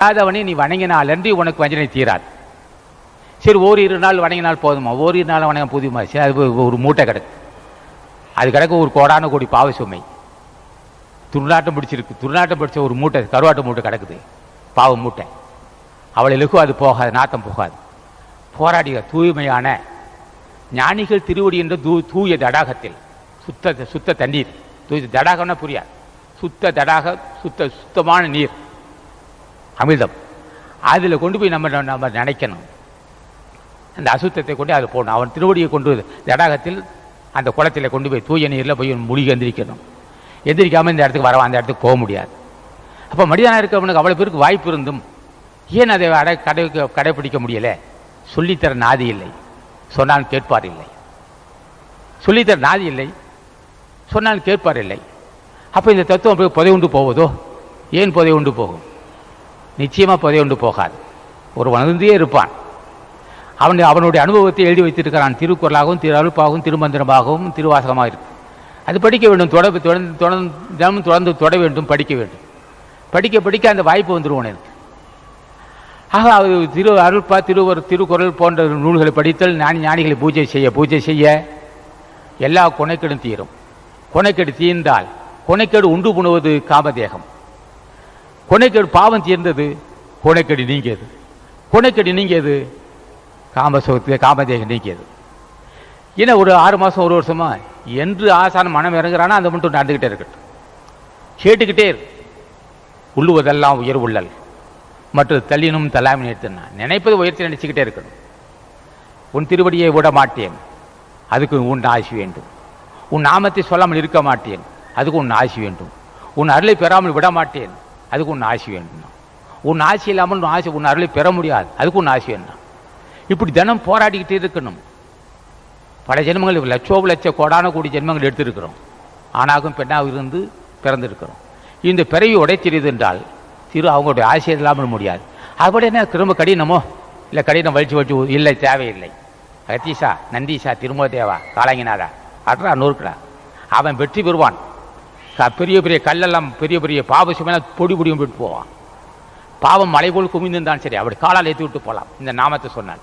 இல்லாதவனை நீ வணங்கினால் அன்றி உனக்கு வஞ்சனை தீராது. சரி ஓரிரு நாள் வணங்கினால் போதுமா? ஓரிரு நாள் வணங்க போதுமா? சரி அது ஒரு- மூட்டை கிடக்கு அது கிடக்கு ஒரு கோடான கோடி பாவ சுமை. துர்நாட்டம் பிடிச்சிருக்கு. துர்நாட்டம் பிடிச்ச ஒரு மூட்டை கருவாட்டு மூட்டை கிடக்குது. பாவ மூட்டை. அவளை இலகு அது போகாது நாத்தம் போகாது. போராடிய தூய்மையான ஞானிகள் திருவடி என்ற தூ தூய தடாகத்தில் சுத்த சுத்த தண்ணீர். தூய தடாகம்னா புரியாது. சுத்த தடாக சுத்த சுத்தமான நீர். அமிர்தம். அதில் கொண்டு போய் நம்ம நம்ம நினைக்கணும். அந்த அசுத்தத்தை கொண்டு அதில் போடணும். அவன் திருவடியை கொண்டு தடாகத்தில் அந்த குளத்தில் கொண்டு போய் தூய நீரில் போய் மூழ்கி எந்திரிக்கணும். எந்திரிக்காமல் இந்த இடத்துக்கு வரவா? அந்த இடத்துக்கு போக முடியாது. அப்போ மனிதனாக இருக்கிறவனுக்கு அவ்வளோ பேருக்கு வாய்ப்பு இருந்தும் ஏன் அதை அடை கடை கடைப்பிடிக்க முடியலை? சொல்லித்தர நாதி இல்லை. சொன்னால் கேட்பார் இல்லை. சொல்லித்தர நாதி இல்லை. சொன்னால் கேட்பார் இல்லை. அப்போ இந்த தத்துவம் போய் புதை உண்டு போவதோ ஏன் புதை உண்டு போகும்? நிச்சயமாக புதை கொண்டு போகாது. ஒரு வளர்ந்தே இருப்பான். அவன் அவனுடைய அனுபவத்தை எழுதி வைத்திருக்கிறான். திருக்குறளாகவும் திரு அழுப்பாகவும் திருமந்திரமாகவும் திருவாசகமாக இருக்கு. அது படிக்க வேண்டும். தொட தொடர்ந்து தொடர்ந்து தினமும் தொடர்ந்து தொட வேண்டும் படிக்க வேண்டும். படிக்க படிக்க அந்த வாய்ப்பு வந்துடும் எனக்கு. ஆக அது திரு அருள்பா திருவர் திருக்குறள் போன்ற நூல்களை படித்தல் ஞானி ஞானிகளை பூஜை செய்ய பூஜை செய்ய எல்லா கொனைக்கெடும் தீரும். கொனைக்கெடு தீர்ந்தால் கொனைக்கெடு உண்டு புணுவது காமதேகம். கொனைக்கடி பாவம் தீர்ந்தது கொனைக்கடி நீங்கியது. கொனைக்கடி நீங்கியது காமசோகத்து காமதேகம் நீக்கியது ஏன்னா ஒரு ஆறு மாதம் ஒரு வருஷமாக என்று ஆசான மனம் இறங்குறானோ அந்த மட்டும் நடந்துக்கிட்டே இருக்கட்டும். கேட்டுக்கிட்டே இரு. உள்ளுவதெல்லாம் உயர் உள்ளல். மற்றது தள்ளினும் தலாமி நிறுத்தினா நினைப்பது உயர்த்தி நினைச்சுக்கிட்டே இருக்கணும். உன் திருவடியை விட மாட்டேன். அதுக்கு உன் ஆசி வேண்டும். உன் நாமத்தை சொல்லாமல் இருக்க மாட்டேன். அதுக்கு உன் ஆசி வேண்டும். உன் அருளை பெறாமல் விட மாட்டேன். அதுக்கு ஒன்று ஆசி வேண்டும் உன் ஆசி இல்லாமல் உன் ஆசை உன் அருளை பெற முடியாது. அதுக்கு ஒன்று ஆசி வேண்டும் இப்படி தினம் போராடிக்கிட்டே இருக்கணும். பல ஜென்மங்கள் லட்சோ லட்ச கோடான கோடி ஜென்மங்கள் எடுத்திருக்கிறோம். ஆணாகும் பெண்ணாக இருந்து பிறந்திருக்கிறோம். இந்த பிறவி உடைச்சிருது என்றால் திரு அவங்களுடைய ஆசை இல்லாமல் முடியாது. அதுபடி என்ன திரும்ப கடினமோ? இல்லை கடினம் வலிச்சு வலிச்சு இல்லை தேவையில்லை. ரத்தீஷா நந்தீஷா திருமதேவா காலங்கினாரா அட்ரா நூறுக்கடா. அவன் வெற்றி பெறுவான். பெரிய பெரிய கல்லெல்லாம் பெரிய பெரிய பாவ சுமையெல்லாம் பொடி பொடியும் போயிட்டு போவான். பாவம் மலை போல் குமிந்திருந்தான் சரி அப்படி காலால் ஏற்றி விட்டு போகலாம் இந்த நாமத்தை சொன்னான்